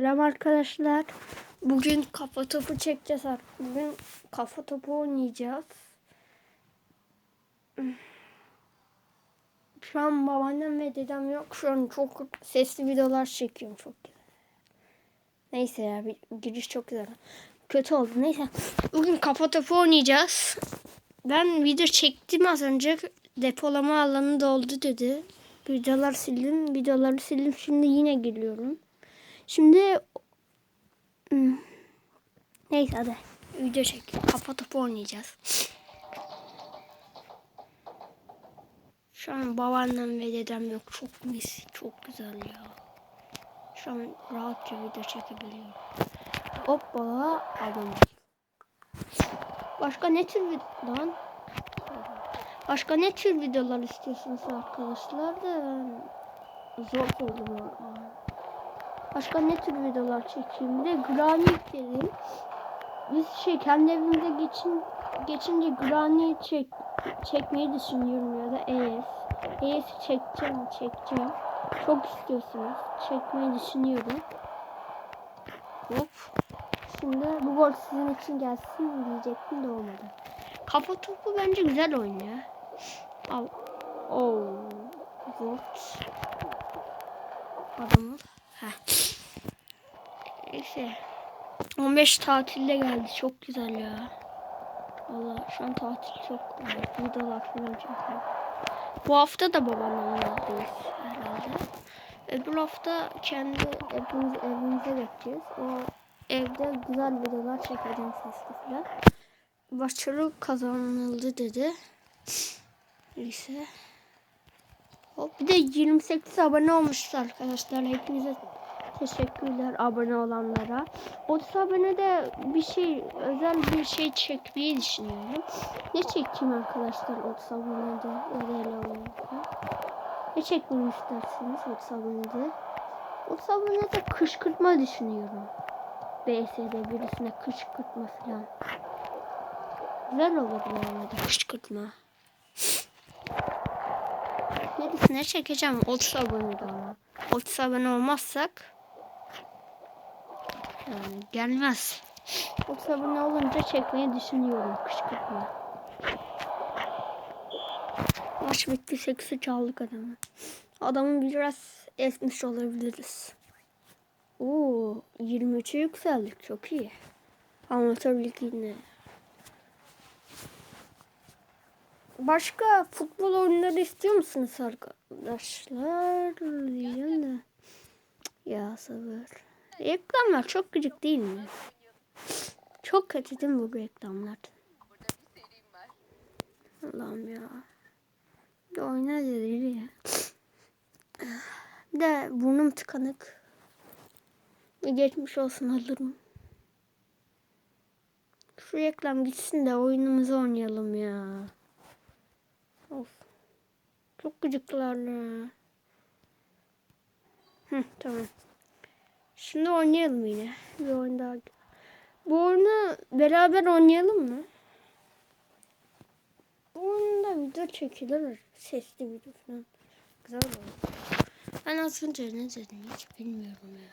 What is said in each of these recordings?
Selam arkadaşlar. Bugün kafa topu çekeceğiz. Bugün kafa topu oynayacağız. Şu an babaannem ve dedem yok. Şu an çok sesli videolar çekiyorum çok güzel. Neyse ya bir giriş çok güzel. Kötü oldu neyse. Bugün kafa topu oynayacağız. Ben video çektim az önce. Depolama alanı doldu dedi. Videolar sildim. Videoları sildim. Şimdi yine giriyorum. Şimdi Hmm. neyse hadi video çek. Kafa topu oynayacağız. Şu an babaannem ve dedem yok. Çok mis. Çok güzel ya. Şu an rahatça video çekebiliyorum. Hoppala abone. Başka ne tür video lan? Başka ne tür videolar istiyorsunuz arkadaşlar da zor buldum ya. Başka ne tür videolar çekeyim de Granit dedim. Biz şey kendi evimize geçin geçince Granit çek çekmeyi düşünüyorum ya da ES. ES çekeceğim çekeceğim. Çok istiyorsunuz. Çekmeyi düşünüyorum. Hop. Şimdi bu gol sizin için gelsin diyecektim de olmadı. Kafa topu bence güzel ya. Al. Oh. What? Adamı. Heh. Neyse. 15 tatilde geldi. Çok güzel ya. Valla şu an tatil çok. Videolar falan çekiyor. Bu hafta da babamlarlayız herhalde. Öbür hafta kendi evimize, evimize geçeceğiz. O evde güzel videolar çekeceğim sesli falan. Başarı kazanıldı dedi. Neyse. Hop bir de 28 abone olmuşuz arkadaşlar. Hepinize teşekkürler abone olanlara. 30 abone de bir şey özel bir şey çekmeyi düşünüyorum. Ne çekeyim arkadaşlar 30 abonede özel olunca. Ne çekmemi istersiniz 30 abonede? 30 abonede kışkırtma düşünüyorum. BS'de birisine kışkırtma falan. Güzel olur yani de kışkırtma. Neresine çekeceğim? 30 abone ama. 30 abone olmazsak yani gelmez. 30 abone olunca çekmeyi düşünüyorum kışkırtma. Maç bitti 8'i çaldık adamı. Adamın biraz esmiş olabiliriz. Oo 23'e yükseldik çok iyi. Amatör ligine. Başka futbol oyunları istiyor musunuz arkadaşlar? De. Ya sabır. Reklamlar çok gıcık değil mi? Çok kötü değil mi bu reklamlar? Allah'ım ya. Bir oyna dedi ya. Bir de burnum tıkanık. Bir geçmiş olsun alırım. Şu reklam gitsin de oyunumuzu oynayalım ya. Of. Çok gıcıklar ya. Hı, tamam. Şimdi oynayalım yine. Bir oyun daha. Bu oyunu beraber oynayalım mı? Bu oyunda video çekilir. Sesli video falan. Güzel olur. Ben az önce ne dedim hiç bilmiyorum ya.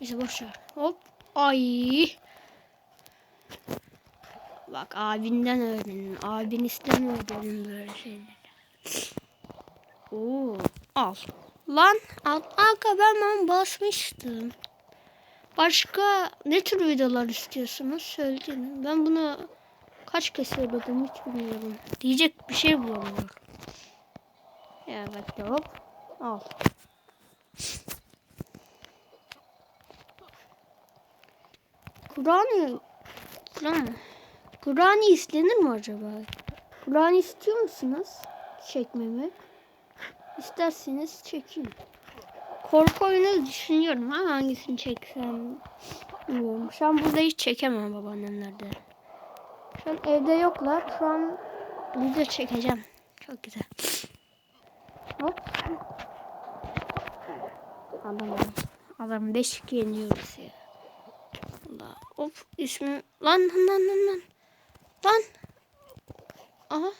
Neyse boşver. Hop. Ay. Bak abinden öğrenin. Abinizden öğrenin böyle şeyleri. Oo, al. Lan al. Aga ben, ben basmıştım. Başka ne tür videolar istiyorsunuz? Söyleyin. Ben bunu kaç kez söyledim hiç bilmiyorum. Diyecek bir şey bulamıyorum. Ya bak hop. Al. Kur'an Kur'an Kur'an istenir mi acaba? Kur'an istiyor musunuz? Çekmemi. İsterseniz çekeyim. Korku oyunu düşünüyorum ama hangisini çeksem bilmiyorum. Şu an burada hiç çekemem babaannemlerde. Şu an evde yoklar. Şu an video çekeceğim. Çok güzel. Hop. Adam adam 5 yeniyoruz ya. Allah. Hop ismi lan lan lan lan lan. Lan. Aha.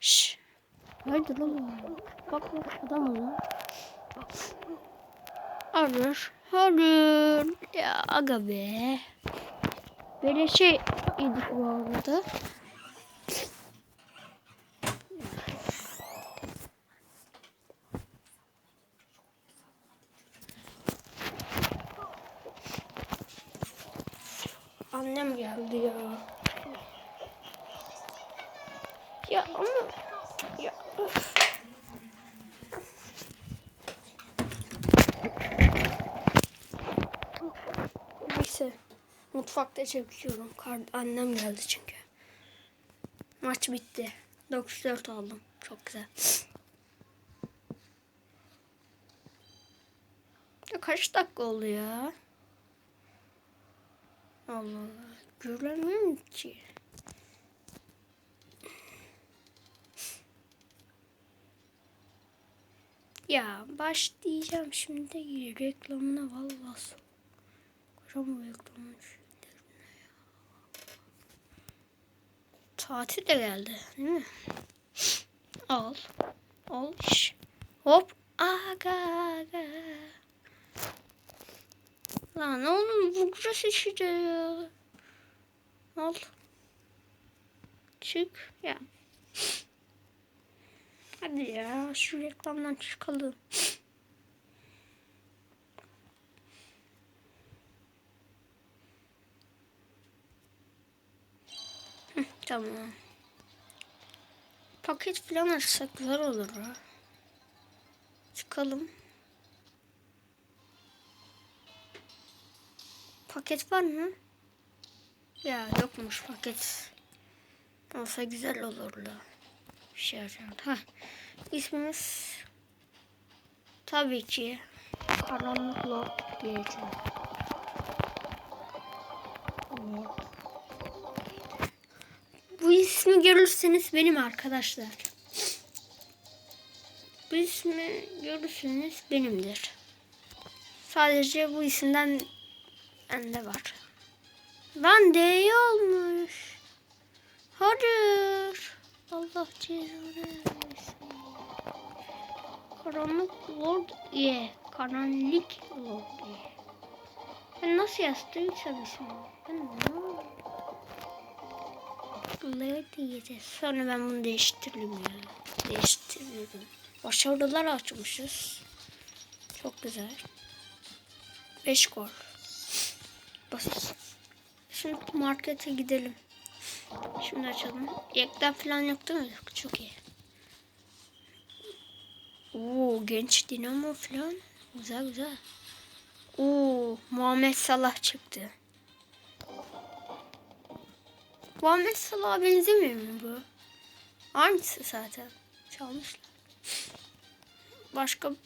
Şş. Haydi lan. Bak bak adam onu. Hayır. Hayır. Ya aga be. Böyle şey yedik bu arada. Annem geldi ya. Ya ama ya of. Neyse. Mutfakta çekiyorum. Annem geldi çünkü. Maç bitti. 94 aldım. Çok güzel. Ya kaç dakika oldu ya? Allah Allah. Göremiyorum ki. Ya başlayacağım şimdi reklamına vallahi sok. Kocaman bu reklamın. Tatil de geldi değil mi? Al. Al iş. Hop. Aga aga. Lan oğlum bu burası işte ya. Al. Çık. Ya. Hadi ya şu reklamdan çıkalım. Tamam. Paket falan açsak güzel olur ha. Çıkalım. Paket var mı? Ya yokmuş paket. Olsa güzel olurdu. Şey. Ha. İsmimiz tabii ki Karanlık Lord diyeceğim. Lord. Bu ismi görürseniz benim arkadaşlar. Bu ismi görürseniz benimdir. Sadece bu isimden bende var. Lan D olmuş. Hayır. Allah cezanı vermesin. Karanlık Lord ye. Karanlık Lord ye. Ben nasıl yazdıysam ismini. Ben Lord diyeceğiz. Sonra ben bunu değiştiririm ya. Değiştiririm. Başarılar açmışız. Çok güzel. 5 gol. Basit. Şimdi markete gidelim. Şimdi açalım. Yekten falan yok değil mi? Çok iyi. Oo genç dinamo falan. Güzel güzel. Oo Muhammed Salah çıktı. Muhammed Salah'a benzemiyor mu bu? Aynısı zaten. Çalmışlar. Başka bir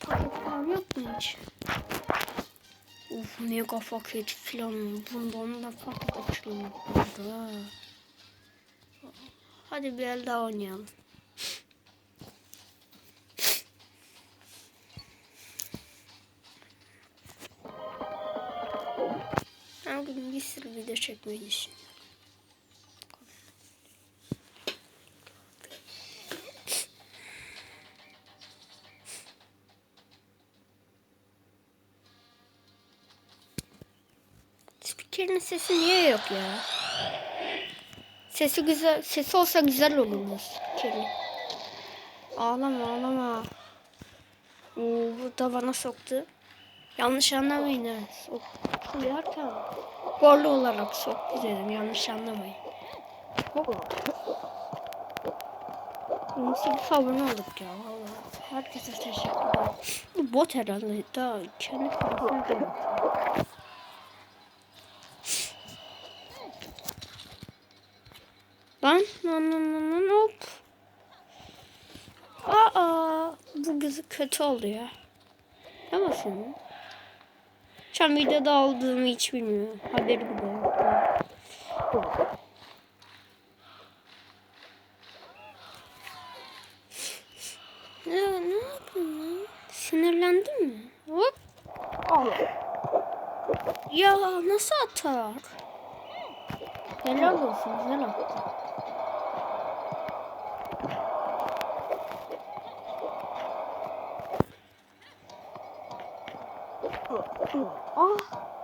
falan yok mu hiç? Uf mega paket falan. Bundan da paket burada. Hadi bir el daha oynayalım. Her gün bir sürü video çekmeyi düşünüyorum. Sesi niye yok ya? Sesi güzel, sesi olsa güzel olurdu spikerin. Ağlama ağlama. Oo, bu da bana soktu. Yanlış anlamayın derken gollü olarak soktu dedim. Yanlış anlamayın. Hop. Nasıl bir abone olduk ya valla. Herkese teşekkür ederim. Bu bot herhalde. Daha kendi kafasına Lan lan lan lan lan hop. Aa bu gözü kötü ya. Ne basın? Şu an videoda olduğumu hiç bilmiyorum. Haberi bile yok. Ya ne yapıyorsun lan? Sinirlendin mi? Hop. Al. Ya nasıl atar? Helal olsun attı. 哦。